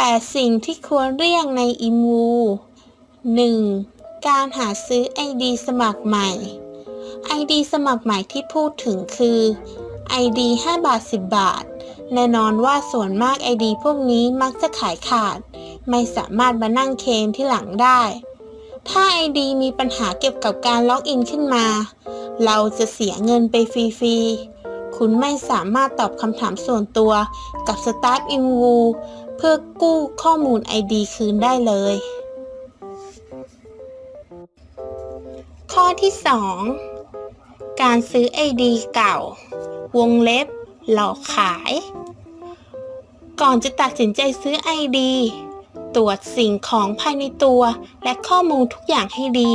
8 สิ่งที่ควรเรียกในอิมู 1. การหาซื้อ ID สมัครใหม่ ID สมัครใหม่ที่พูดถึงคือ ID 5 บาท 10 บาท แน่นอนว่าส่วนมาก ID พวกนี้มักจะขายขาด ไม่สามารถมานั่งเคลมที่หลังได้ ถ้า ID มีปัญหาเกี่ยวกับการล็อกอินขึ้นมา เราจะเสียเงินไปฟรีๆ คุณไม่สามารถตอบคำถามส่วนตัวกับ Staff i n v o เพื่อกู้ข้อมูล ID คืนได้เลย ข้อที่ 2 การซื้อ ID เก่า วงเล็บ หลอกขาย ก่อนจะตัดสินใจซื้อ ID ตรวจสิ่งของภายในตัวและข้อมูลทุกอย่างให้ดี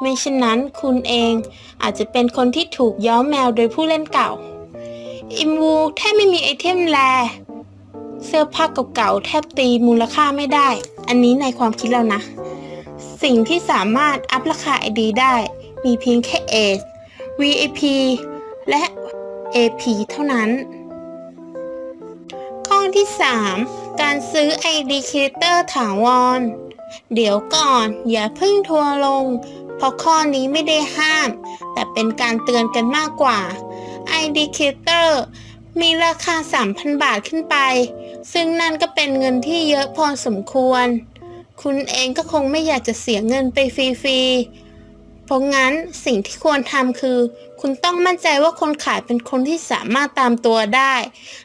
ไม่เช่นนั้นคุณเองอาจจะเป็นคนที่ถูกย้อมแมวโดยผู้เล่นเก่า อิมวูแทบไม่มีไอเทมแล เสื้อผ้าเก่าๆแทบตีมูลค่าไม่ได้ อันนี้ในความคิดเรานะ สิ่งที่สามารถอัพราคา ID ได้ มีเพียงแค่ Ace VIP และ AP เท่านั้น ข้อที่ 3 การซื้อ ID Creator ถาวร เดี๋ยวก่อนอย่าเพิ่งทัวลง เพราะข้อนี้ไม่ได้ห้าม แต่เป็นการเตือนกันมากกว่า ID Creator มีราคา 3,000 บาทขึ้นไป ซึ่งนั่นก็เป็นเงินที่เยอะพอสมควร คุณเองก็คงไม่อยากจะเสียเงินไปฟรีๆ เพราะงั้นสิ่งที่ควรทำคือ คุณต้องมั่นใจว่าคนขายเป็นคนที่สามารถตามตัวได้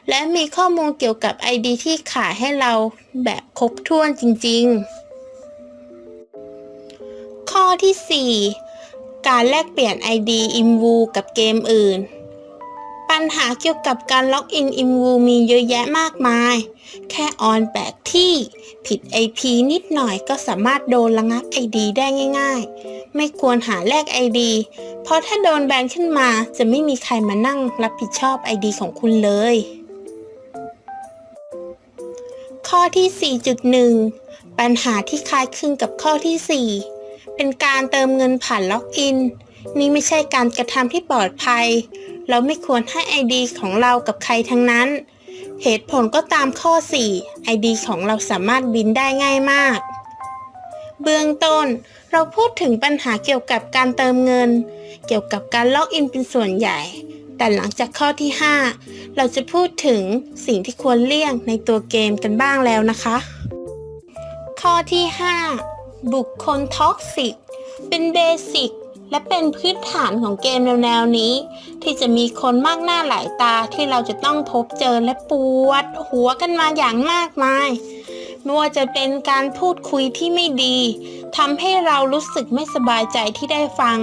และมีข้อมูลเกี่ยวกับ ID ที่ขายให้เราแบบครบถ้วนจริงๆ ข้อที่ 4 การแลกเปลี่ยน ID อิมวูกับเกมอื่น ปัญหาเกี่ยวกับการล็อกอินอิมวูมีเยอะแยะมากมาย แค่ออนแปลกที่ผิด IP นิดหน่อยก็สามารถโดนระงับ ID ได้ง่าย ๆ ไม่ควรหาแลก ID เพราะถ้าโดนแบนขึ้นมาจะไม่มีใครมานั่งรับผิดชอบ ID ของคุณเลย ข้อที่ 4.1 ปัญหาที่คล้ายคลึงกับข้อที่ 4 เป็นการเติมเงินผ่านล็อกอิน นี่ไม่ใช่การกระทำที่ปลอดภัย เราไม่ควรให้ ID ของเรากับใครทั้งนั้น เหตุผลก็ตามข้อ 4 ID ของเราสามารถบินได้ง่ายมาก เบื้องต้น เราพูดถึงปัญหาเกี่ยวกับการเติมเงิน เกี่ยวกับการล็อกอินเป็นส่วนใหญ่ แต่หลังจากข้อที่ 5 เราจะพูดถึงสิ่งที่ควรเลี่ยงในตัวเกมกันบ้างแล้วนะคะ ข้อที่ 5 บุคคลท็อกซิกเป็นเบสิก และเป็นพื้นฐานของเกมแนวๆนี้ ที่จะมีคนมากหน้าหลายตาที่เราจะต้องพบเจอและปวด หัวกันมาอย่างมากมายไม่ว่าจะเป็นการพูดคุยที่ไม่ดีทำให้เรารู้สึกไม่สบายใจที่ได้ฟัง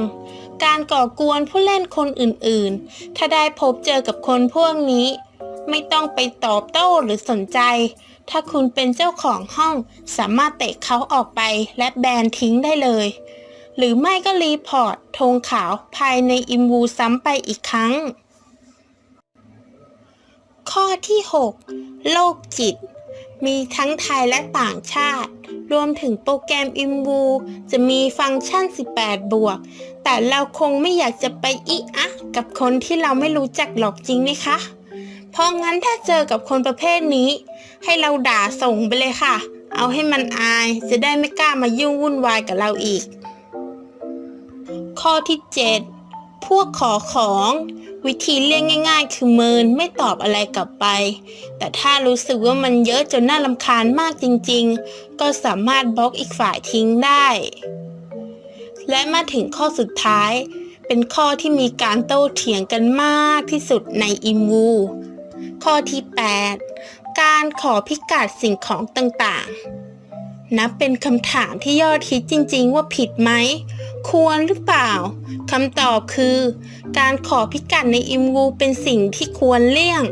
การก่อกวนผู้เล่นคนอื่นๆ ถ้าได้พบเจอกับคนพวกนี้ ไม่ต้องไปตอบโต้หรือสนใจ ถ้าคุณเป็นเจ้าของห้องสามารถเตะเขาออกไปและแบนทิ้งได้เลย หรือไม่ก็รีพอร์ตธงขาวภายในอิมวูซ้ำไปอีกครั้ง ข้อที่ 6 โรคจิต มีทั้งไทยและต่างชาติ รวมถึงโปรแกรมอิมวูจะมีฟังก์ชัน 18 บวก แต่เราคงไม่อยากจะไปอิอะกับคนที่เราไม่รู้จักหรอกจริงไหมคะ เพราะงั้นถ้าเจอกับคนประเภทนี้ ให้เราด่าส่งไปเลยค่ะ เอาให้มันอายจะได้ไม่กล้ามายุ่งวุ่นวายกับเราอีก ข้อที่ 7 พวกขอของ วิธีเลี่ยงง่าย ๆ คือเมินไม่ตอบอะไรกลับไป แต่ถ้ารู้สึกว่ามันเยอะจนน่ารำคาญมากจริง ๆ ก็สามารถบล็อกอีกฝ่ายทิ้งได้ และมาถึงข้อสุดท้าย เป็นข้อที่มีการโต้เถียงกันมากที่สุดในอิมู ข้อที่ 8 การขอพิกัดสิ่งของต่างๆ นับเป็นคำถามที่ยอดฮิตจริง ๆ ว่าผิดไหม ควรหรือเปล่าคำตอบคือ การขอพิกัดในอิมวูเป็นสิ่งที่ควรเลี่ยง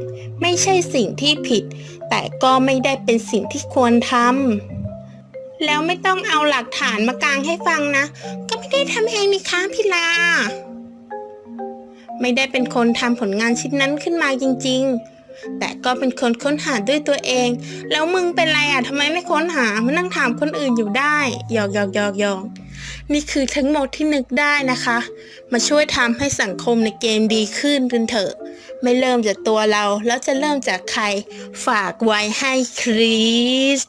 ไม่ใช่สิ่งที่ผิด แต่ก็ไม่ได้เป็นสิ่งที่ควรทำแล้วไม่ต้องเอาหลักฐานมากางให้ฟังนะ ก็ไม่ได้ทำเองนี่คะพี่ลา ไม่ได้เป็นคนทำผลงานชิ้นนั้นขึ้นมาจริง ๆ แต่ก็เป็นคนค้นหาด้วยตัวเอง แล้วมึงเป็นไรอะทำไมไม่ค้นหามานั่งถามคนอื่นอยู่ได้หยอกหยอกหยอกหยอก นี่คือทั้งหมดที่นึกได้นะคะ มาช่วยทำให้สังคมในเกมดีขึ้นกันเถอะ ไม่เริ่มจากตัวเราแล้วจะเริ่มจากใครฝากไว้ให้คริส